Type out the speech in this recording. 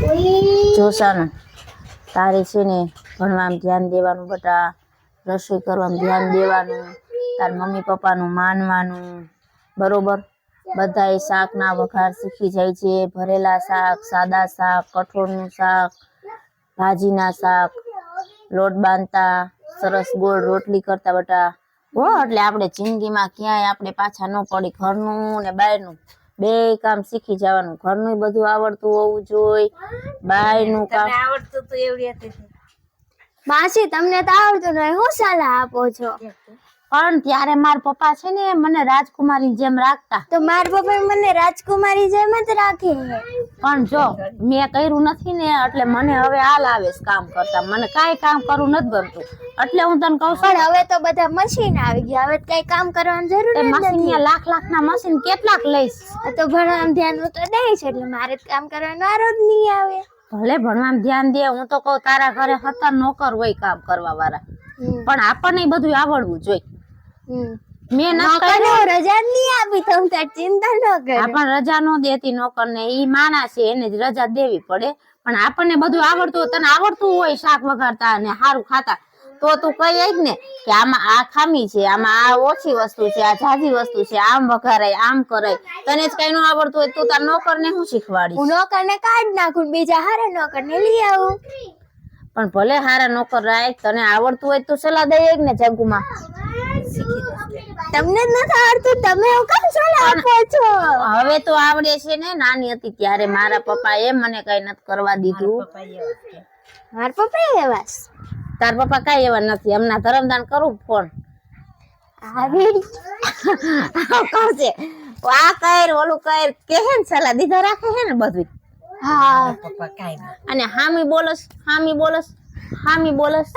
જોશાનું તારે છે ને ભણવામાં ધ્યાન દેવાનું બટા, રસોઈ કરવામાં ધ્યાન દેવાનું, તાર મમ્મી પપ્પાનું માનવાનું, બરોબર? બધાએ શાકના વઘાર શીખી જાય છે. ભરેલા શાક, સાદા શાક, કઠોળનું શાક, ભાજીના શાક, લોટ બાંધતા, સરસ ગોળ રોટલી કરતા બટા. હો, એટલે આપણે જિંદગીમાં ક્યાંય આપણે પાછા ન પડી ઘરનું ને બહારનું. બે કામ શીખી જવાનું. ઘરનું બધું આવડતું હોવું જોઈએ બહારનું કામ. આવડતું તો એવડી હતી. માસી તમને તો આવડતું નહીં. હું સલાહ આપો છો? પણ ત્યારે મારા પપ્પા છે ને મને રાજકુમારી જેમ રાખતા. તો મારા પપ્પા મને રાજકુમારી જેમ જ રાખી છે? પણ જો મેં કર્યું નથી ને એટલે મને હવે હાલ આવે કામ કરતા. મને કાંઈ કામ કરવું નથી ગમતું. એટલે હું તને કહું છું. હવે તો બધા મશીન આવી ગયા. હવે કઈ કામ કરવાની જરૂર નથી. લાખ લાખ ના મશીન કેટલાક લઈશ. તો ભણવામાં ધ્યાન હું તો દઈશ એટલે મારે કામ કરવાનો વારો જ નહીં આવે. ભલે ભણવામાં ધ્યાન દે હું તો કહું તારા ઘરે હતા નોકર હોય કામ કરવા વાળા પણ આપણને બધું આવડવું જોઈએ. મેં ન નોકરને રજા નહીં આપી તમ તાર ચિંતા ન કર. આપણ રજા નો દેતી નોકર ને ઈ માના છે એને જ રજા દેવી પડે. પણ આપણને બધું આવડતું તને આવડતું હોય શાક વગાડતા અને સારું ખાતા તો તું કહી જ ને કે આમાં આ ખામી છે આમાં આ ઓછી વસ્તુ છે આ જાજી વસ્તુ છે આમ વઘારાય આમ કરાય. તને જ કઈ નું આવડતું હોય તું તાર નોકર ને શું શીખવાડી હું નોકરને કાઢ નાખું ને બીજા હારે નોકરને લઈ આવું. પણ ભલે હારા નોકર રાખ તને આવડતું હોય તો સલાહ દઈએ ને જગુમાં. તમને જ નથી આવડતું તમે એવું કેમ સલાહ આપો છો? હવે તો આવડે છે ને નાની હતી ત્યારે મારા પપ્પા એ મને કઈ નથી કરવા દીધું. મારા પપ્પા એવા તાર પપ્પા કઈ એવા નથી હમણાં ધરમદાન કરું ફોન. આવી આ કર ઓલું કર કે હે ને સલાહ દીધા રાખે હે ને બધું હા. પપ્પા કાંઈ અને હામી બોલસ હામી બોલસ હામી બોલસ.